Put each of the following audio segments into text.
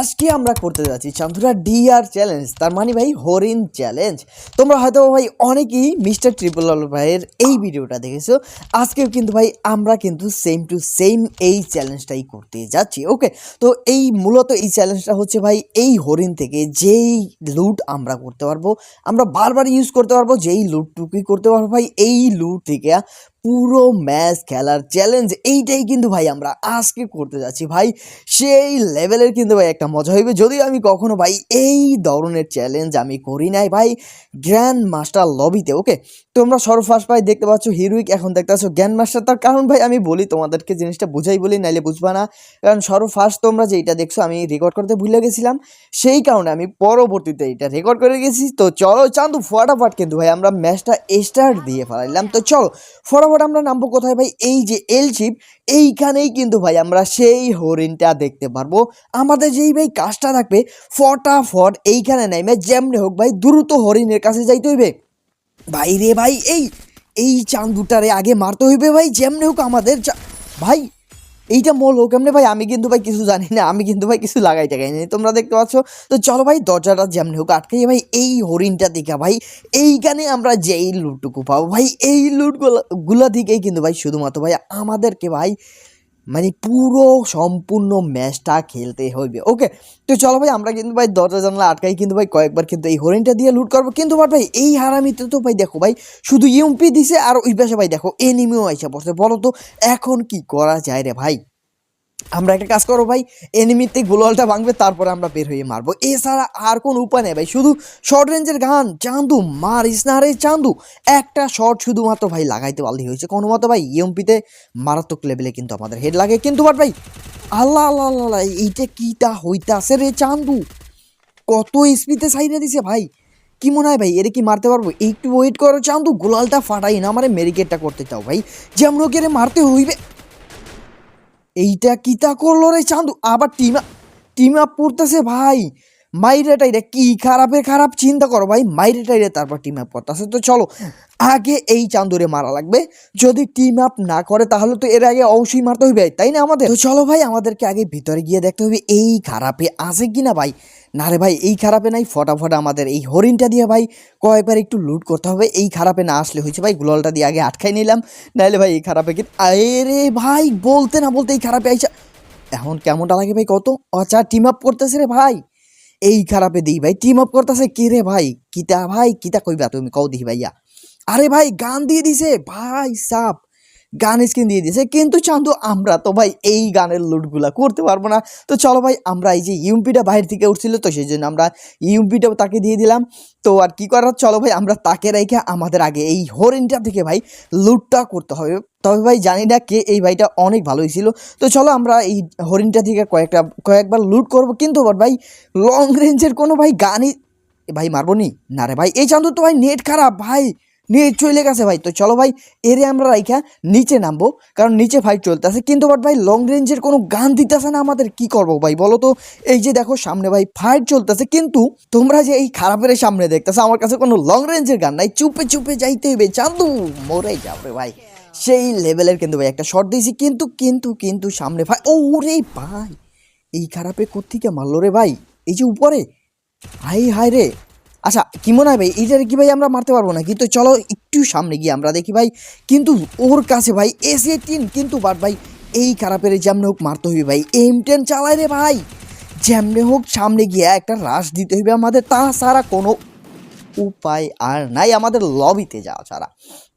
আজকে আমরা করতে যাচ্ছি চান্দুরা ডিআর চ্যালেঞ্জ তার মানে ভাই হরিণ চ্যালেঞ্জ তোমরা হয়তো ভাই অনেকেই মিস্টার ট্রিপল ভাইয়ের এই ভিডিওটা দেখেছ। আজকেও কিন্তু ভাই আমরা কিন্তু সেম টু সেম এই চ্যালেঞ্জটাই করতে যাচ্ছি ওকে তো এই মূলত এই চ্যালেঞ্জটা হচ্ছে ভাই এই হরিণ থেকে যেই লুট আমরা করতে পারব, আমরা বারবার ইউজ করতে পারব, যেই লুটটুকুই করতে পারব ভাই, এই লুট থেকে পুরো ম্যাচ খেলার চ্যালেঞ্জ এইটাই কিন্তু ভাই আমরা আজকে করতে যাচ্ছি। ভাই, সেই লেভেলের কিন্তু ভাই একটা মজা হইবে। যদি আমি কখনো ভাই এই ধরনের চ্যালেঞ্জ আমি করি নাই ভাই গ্র্যান্ড মাস্টার লবিতে ওকে তোমরা সর্বফার্স্ট ভাই দেখতে পাচ্ছ হিরোইক এখন দেখতে পাচ্ছ গ্র্যান্ড মাস্টার তার কারণ ভাই আমি বলি তোমাদেরকে জিনিসটা বুঝাই বলি, নাইলে বুঝবা না। কারণ সর্বফার্স্ট তোমরা যেটা দেখছ, আমি রেকর্ড করতে ভুলে গেছিলাম। সেই কারণে আমি পরবর্তীতে এটা রেকর্ড করে গেছি। তো চলো, চান্দু, ফটাফট কিন্তু ভাই আমরা ম্যাচটা স্টার্ট দিয়ে ফেলাইলাম। তো চলো, ফটাফট আমরা নামবো কোথায় ভাই? এই যে এল শিপ এইখানেই কিন্তু ভাই আমরা সেই হরিণটা দেখতে পারব। আমাদের যেই ভাই কাজটা থাকবে, ফটাফট এইখানে নেমে যেমনি হোক ভাই দ্রুত হরিণের কাছে যাইতে হইবে। ভাই রে ভাই, এই এই চান্দুটারে আগে মারতে হইবে ভাই, যেমনি হোক আমাদের ভাই এইটা মোল হোক কেমনে ভাই, আমি কিন্তু ভাই কিছু জানি না, আমি কিন্তু ভাই কিছু লাগাই টাকাই নি তোমরা দেখতে পাচ্ছ। তো চলো ভাই, দরজাটা যেমনি হোক আটকাই ভাই, এই হরিণটা দিকে ভাই, এইখানে আমরা যেই লুটটুকু পাবো ভাই, এই লুটগুলো গুলা দিকেই কিন্তু ভাই শুধুমাত্র ভাই আমাদেরকে ভাই মানে পুরো সম্পূর্ণ ম্যাচটা খেলতে হইবে। ওকে তো চলো ভাই, আমরা কিন্তু ভাই দরজা জানলা আটকাই, কিন্তু ভাই কয়েকবার কিন্তু এই হরিণটা দিয়ে লুট করব। কিন্তু বাট ভাই, এই হারামিতে তো ভাই দেখো ভাই, শুধু ইউমপি দিছে আর ওই পাশে ভাই দেখো এনিমিও আইসা পড়ছে। বলো তো, এখন কি করা যায় রে ভাই? আমরা একটা কাজ করব ভাই এনিমিতে গোলওয়ালটা ভাঙবে, তারপরে আমরা বের হয়ে মারবো। এছাড়া আর কোনো উপায় নেই ভাই, শুধু শর্ট রেঞ্জের গান, চান্দু মারিস না রে চান্দু। একটা শর্ট শুধুমাত্র ভাই লাগাইতে পারলেই হয়েছে। কোনো মতো ভাই ইএমপিতে মারাত্মক লেভেলে কিন্তু আমাদের হেড লাগে। কিন্তু বাট ভাই, আল্লাহ আল্লাহ আল্লাহ এইটা কিটা হইতাছে রে চান্দু? কত স্পিডে সাইডে দিছে ভাই? কি মনে হয় ভাই, এর কি মারতে পারব? একটু ওয়েট করো চান্দু, গোলালটা ফাটাই না, আমার মেরিকেটটা করতে চাও ভাই। যেমন ওকে মারতে হইবে এইটা কিতা করল রে চান্দু? আবার টিম টিম আপ করতেছে ভাই। মাইরে টাইরে, কি খারাপের খারাপ চিন্তা করো ভাই, মাইরে টাইরে তারপর টিম আপ করতেছে। তো চলো, আগে এই চান্দুরে মারা লাগবে। যদি টিম আপ না করে, তাহলে তো এর আগে অবশ্যই মারতে হবে তাই না আমাদের? তো চলো ভাই, আমাদেরকে আগে ভিতরে গিয়ে দেখতে হবে, এই খারাপে আছে কিনা ভাই। না রে ভাই, এই খারাপে নাই, ফটাফট আমাদের এই হরিণটা দিয়ে ভাই কয়েকবার একটু লুট করতে হবে। এই খারাপে না আসলে হয়েছে ভাই, গুললটা দিয়ে আগে আটকাই নিলাম। নাহলে ভাই এই খারাপে কি আরে ভাই, বলতে না বলতে এই খারাপে আইসা এখন কেমনটা লাগে ভাই, কত আচ্ছা টিম আপ করতেছে রে ভাই। এই খারাপে দিই ভাই টিম আপ করতেছে কে রে ভাই? কিতা ভাই, কিতা কইবা তুমি, কও দিই ভাইয়া। আরে ভাই, গান দিয়ে দিছে। ভাই, সাপ। গান স্ক্রিন দিয়ে দিয়েছে। কিন্তু চান্দু, আমরা তো ভাই এই গানের লুটগুলা করতে পারব না। তো চলো ভাই, আমরা এই যে ইউমপিটা বাইরে থেকে উঠছিল, তো সেই জন্য আমরা ইউমপিটাও তাকে দিয়ে দিলাম। তো আর কি করার? চলো ভাই, আমরা তাকে রেখে আমাদের আগে এই হরিণটা থেকে ভাই লুটটা করতে হবে। তবে ভাই, জানি না কে এই ভাইটা অনেক ভালোই ছিল। তো চলো আমরা এই হরিণটা থেকে কয়েকটা, কয়েকবার লুট করব। কিন্তু ভাই লং রেঞ্জের কোনো ভাই গানই ভাই মারবো নি? না রে ভাই, এই চান্দু তো ভাই নেট খারাপ ভাই। নেট চলে গেছে ভাই। তো চলো ভাই, এরে আমরা রাইখা নিচে নামবো, কারণ নিচে ফাইট চলতেছে। কিন্তু বাট ভাই লং রেঞ্জের কোনো গান দিতেছে না আমাদের, কি করব ভাই বলো তো? এই যে দেখো, সামনে ভাই ফাইট চলতেছে, কিন্তু তোমরা যে এই খারাপের সামনে দেখতেছো, আমার কাছে কোনো লং রেঞ্জের গান নাই। চুপে চুপে যাইতে হইবে, চান্দু, মরে যাবে ভাই। সেই লেভেলের কিন্তু ভাই একটা শট দিয়েছি, কিন্তু কিন্তু কিন্তু সামনে ভাই ও রে ভাই, এই খারাপে কোথেকে মারলো রে ভাই? এই যে উপরে? হাই হাই রে। আচ্ছা কি মনে হয় ভাই এইটার কি ভাই, আমরা মারতে পারব না। কিন্তু চলো, একটু সামনে গিয়ে আমরা দেখি ভাই। কিন্তু ওর কাছে ভাই এস এইটিন কিন্তু বাট ভাই, এই খারাপের যেমন হোক, মারতে হইবে ভাই। এম টেন চালায় রে ভাই। যেমনে হোক, সামনে গিয়ে একটা রাশ দিতে হইবে আমাদের। তাছাড়া কোনো উপায় আর নাই আমাদের লবিতে যাওয়া ছাড়া।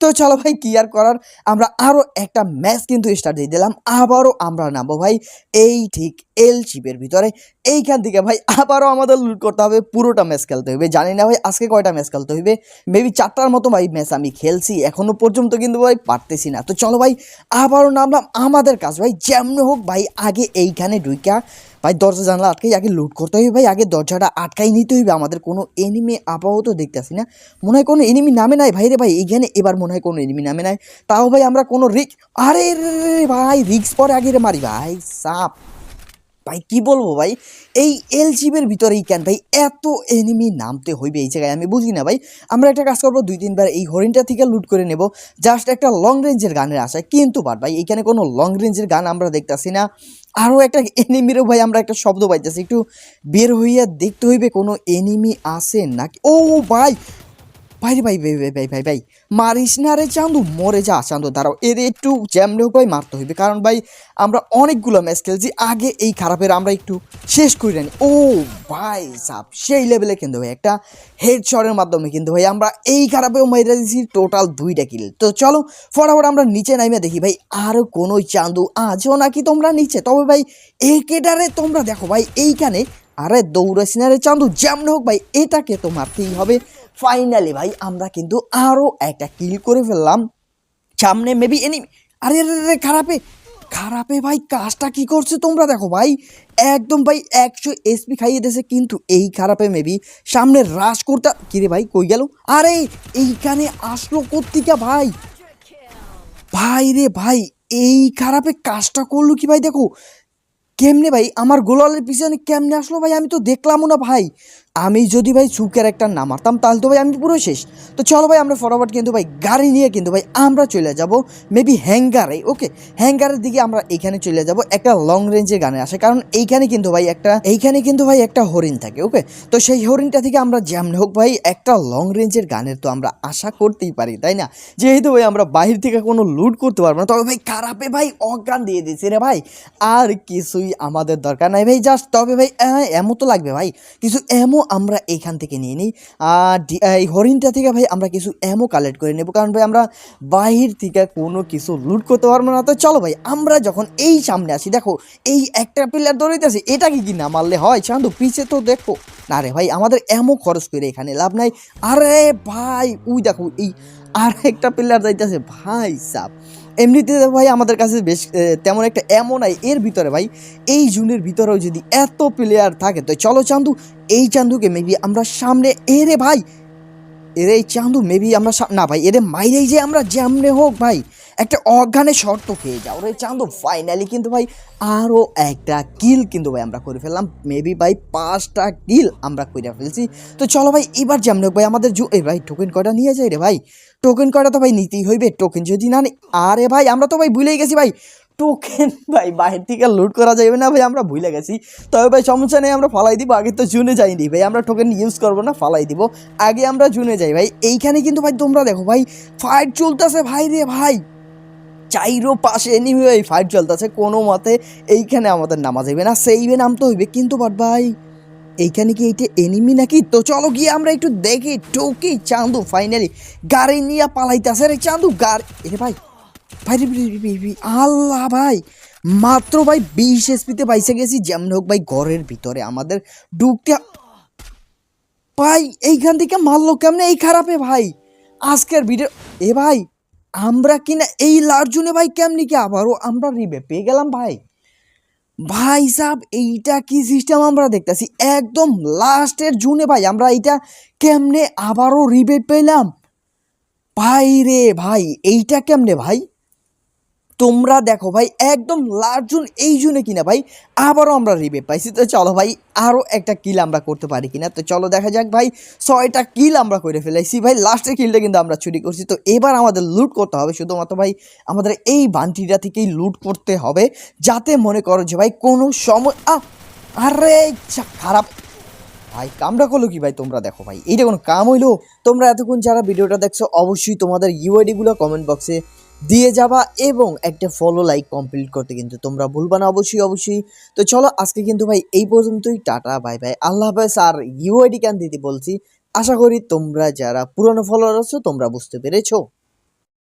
তো চলো ভাই, কি আর করার? আমরা আরও একটা ম্যাচ কিন্তু স্টার্ট দিয়ে দিলাম। আবারও আমরা নামবো ভাই, এই ঠিক এল চিপের ভিতরে। এইখান থেকে ভাই, আবারও আমাদের লুট করতে হবে, পুরোটা ম্যাচ খেলতে হবে। জানি না ভাই, আজকে কয়টা ম্যাচ খেলতে হবে? মেবি চারটার মতো ভাই ম্যাচ আমি খেলছি, এখনও পর্যন্ত কিন্তু ভাই পারতেছি না। তো চলো ভাই, আবারও নামলাম। আমাদের কাজ ভাই, যেমন হোক ভাই, আগে এইখানে ঢুইকা। ভাই, দরজা জানলা আটকাই, আগে লুট করতে হবে ভাই, আগে দরজাটা আটকাই নিতে হইবে। আমাদের কোনো এনিমি আপাতত দেখতেছি না। মনে হয় কোনো এনিমি নামে নাই ভাই রে ভাই এখানে এবার মনে হয় কোনো এনিমি নামে নাই। তাও ভাই আমরা কোনো রিক্স আরে ভাই রিক্স পরে আগে রে মারি ভাই, সাপ। ভাই, কি বলব ভাই? এই এল জিবের ভিতরেই কেন ভাই? এত এনিমি নামতে হইবে এই জায়গায়, আমি বুঝি না ভাই। আমরা একটা কাজ করব, দুই তিনবার এই হরিণটা থেকে লুট করে নেব। জাস্ট একটা লং রেঞ্জের গানের আশায়। কিন্তু বাট ভাই, এখানে কোনো লং রেঞ্জের গান আমরা দেখতাছি না। আরও একটা এনিমিরও ভাই আমরা একটা শব্দ পাইতেছি। একটু বের হইয়া দেখতে হইবে, কোনো এনিমি আছে নাকি? ও ভাই ভাই রে ভাই ভাই ভাই ভাই ভাই, মারিস না রে চান্দু, মরে যা চান্দু, দাঁড়াও এর একটু জ্যামনে হোক ভাই মারতে হইবে। কারণ ভাই, আমরা অনেকগুলো ম্যাচ খেলছি, আগে এই খারাপের আমরা একটু শেষ করে নি ও ভাই সাপ সেই লেভেলে কিন্তু ভাই, একটা হেড শটের মাধ্যমে কিন্তু ভাই, আমরা এই খারাপেও মেরে দিয়েছি টোটাল দুইটা কিল তো চলো, ফটাফট আমরা নিচে নামিয়ে দেখি ভাই, আর কোনো চান্দু আজও নাকি তোমরা নিচে? তবে ভাই, একেটারে তোমরা দেখো ভাই, এইখানে আরে দৌড়াছি না রে চান্দু যেমন হোক ভাই, এটাকে তো মারতেই হবে। ফাইনালি ভাই, আমরা কিন্তু আরও একটা কিল করে ফেললাম। সামনে মেবি এনি আরে আরে খারাপে। খারাপে, ভাই, কাজটা কি করছে তোমরা দেখো, ভাই। একদম, ভাই, একশো এসপি খাইয়ে দিয়েছে, কিন্তু এই খারাপে মেবি সামনে রাশ করতে কিরে ভাই, কই গেল? আরে, এইখানে আসলো কোত্তিকা ভাই? ভাই রে, ভাই, এই খারাপে কাজটা করল কি, ভাই, দেখো। কেমনে, ভাই, আমার গোলালের পিছনে কেমনে আসলো, ভাই, আমি তো দেখলামও না, ভাই। আমি যদি ভাই সুখের একটা না মারতাম তাহলে তো ভাই আমি পুরো শেষ। তো চলো ভাই আমরা ফটাফট কিন্তু ভাই গাড়ি নিয়ে কিন্তু ভাই আমরা চলে যাব মেবি হ্যাঙ্গারে ওকে হ্যাঙ্গারের দিকে আমরা এখানে চলে যাব একটা লং রেঞ্জের গানে আসে। কারণ এইখানে কিন্তু ভাই একটা এইখানে কিন্তু ভাই একটা হরিণ থাকে ওকে তো সেই হরিণটা থেকে আমরা যেমন হোক ভাই একটা লং রেঞ্জের গানের তো আমরা আশা করতেই পারি তাই না? যেহেতু ভাই আমরা বাহির থেকে কোনো লুট করতে পারব না তবে ভাই খারাপে ভাই অজ্ঞান দিয়ে দিয়েছে রে ভাই। আর কিছুই আমাদের দরকার নাই ভাই জাস্ট তবে ভাই হ্যাঁ, এমো তো লাগবে ভাই। কিছু এমো আমরা এইখান থেকে নিয়ে নিই। আর এই হরিণটা থেকে ভাই আমরা কিছু এমো কালেক্ট করে নেব। কারণ ভাই আমরা বাহির থেকে কোনো কিছু লুট করতে পারব না। তো চলো ভাই, আমরা যখন এই সামনে আসি, দেখো, এই একটা পিলার দৌড়াইতেছে এটা কি না মারলে হয়? চান্দু, পিছে তো দেখো। না রে ভাই, আমাদের এমো খরচ করে এখানে লাভ নাই। আরে ভাই উই দেখো, এই আর একটা পিলার যাইতেছে। ভাই সাপ এমনিতে ভাই আমাদের কাছে বেশ তেমন একটা এমন আই, এর ভিতরে ভাই, এই জুনের ভিতরেও যদি এত প্লেয়ার থাকে, তো চলো চান্দু, এই চান্দুকে মেবি আমরা সামনে এরে ভাই, এরে এই চান্দু মেবি আমরা না ভাই, এরে মাইরেই যে আমরা যেমনে হোক ভাই একটা অজ্ঞানে শর্ত খেয়ে যাও। রে চান্দু ফাইনালি কিন্তু ভাই আরও একটা কিল কিন্তু ভাই আমরা করে ফেললাম। মেবি ভাই পাঁচটা কিল আমরা করে ফেলছি। তো চলো ভাই, এবার যেমন ভাই আমাদের জু এ ভাই টোকেন কয়টা নিয়ে যাই রে ভাই? টোকেন কয়টা তো ভাই নিতেই হইবে। টোকেন যদি না আরে ভাই, আমরা তো ভাই ভুলেই গেছি ভাই। টোকেন ভাই বাইরে থেকে লুট করা যাবে না ভাই, আমরা ভুলে গেছি। তবে ভাই সমস্যা নেই, আমরা ফালাই দিব। আগে তো জুনে যাইনি ভাই, আমরা টোকেন ইউজ করব না, ফালাই দিব। আগে আমরা জুনে যাই ভাই। এইখানে কিন্তু ভাই তোমরা দেখো ভাই ফাইট চলতেছে ভাই রে ভাই। চাইরো পাশে এনিমি ভাই ফাইট চলতেছে, কোনো মতে এইখানে আমাদের নামা যাবে না সেইভে নামতে হইবে। কিন্তু বাট ভাই, এইখানে কি এইটা এনিমি নাকি? তো চলো গিয়ে আমরা একটু দেখি টোকি চান্দু ফাইনালি গাড়ি নিয়ে পালাইতেছে রে চান্দু, গাড়ি এরে ভাই ভাই আল্লাহ ভাই, মাত্র ভাই বিশ এসপিতে পাইসে গেছি, যেমন হোক ভাই ঘরের ভিতরে আমাদের ঢুকতে ভাই, এইখান থেকে মারলো কেমনে? এই খারাপে ভাই, আজকের ভিডিও এ ভাই আমরা কিনা এই লার্জুনে ভাই কেমনি কি আবারও আমরা রিবে পেয়ে গেলাম ভাই? ভাই সাহ এইটা কি সিস্টেম আমরা দেখতেছি? একদম লাস্টের জুনে ভাই আমরা এইটা কেমনে আবারও রিবে পেলাম? ভাই রে ভাই, এইটা কেমনে ভাই? তোমরা দেখো ভাই, একদম লাস্ট জুন, এই জুনে কিনা ভাই, আবারও আমরা রিবে পাইছি। তো চলো ভাই আরও একটা কিল আমরা করতে পারি কিনা। তো চলো দেখা যাক ভাই, ছয়টা কিল আমরা করে ফেলেছি ভাই। লাস্টের কিলটা কিন্তু আমরা চুরি করছি। তো এবার আমাদের লুট করতে হবে। শুধুমাত্র ভাই, আমাদের এই বান্টিটা থেকেই লুট করতে হবে। যাতে মনে করো যে ভাই, কোনো সময় আরে খারাপ। ভাই কামটা করল কি ভাই তোমরা দেখো ভাই? এইটা কোনো কাম হইল? তোমরা এতক্ষণ যারা ভিডিওটা দেখছ, অবশ্যই তোমাদের ইউআইডি গুলো কমেন্ট বক্সে দিয়ে যাবা এবং একটা ফলো লাইক কমপ্লিট করতে কিন্তু তোমরা ভুলবা না অবশ্যই অবশ্যই। তো চলো আজকে কিন্তু ভাই এই পর্যন্তই, টাটা বাই বাই আল্লাহ হাফেজ, আর ইউআইডি কেন দিতে বলছি, আশা করি তোমরা যারা পুরনো ফলোয়ার আছো, তোমরা বুঝতে পেরেছ।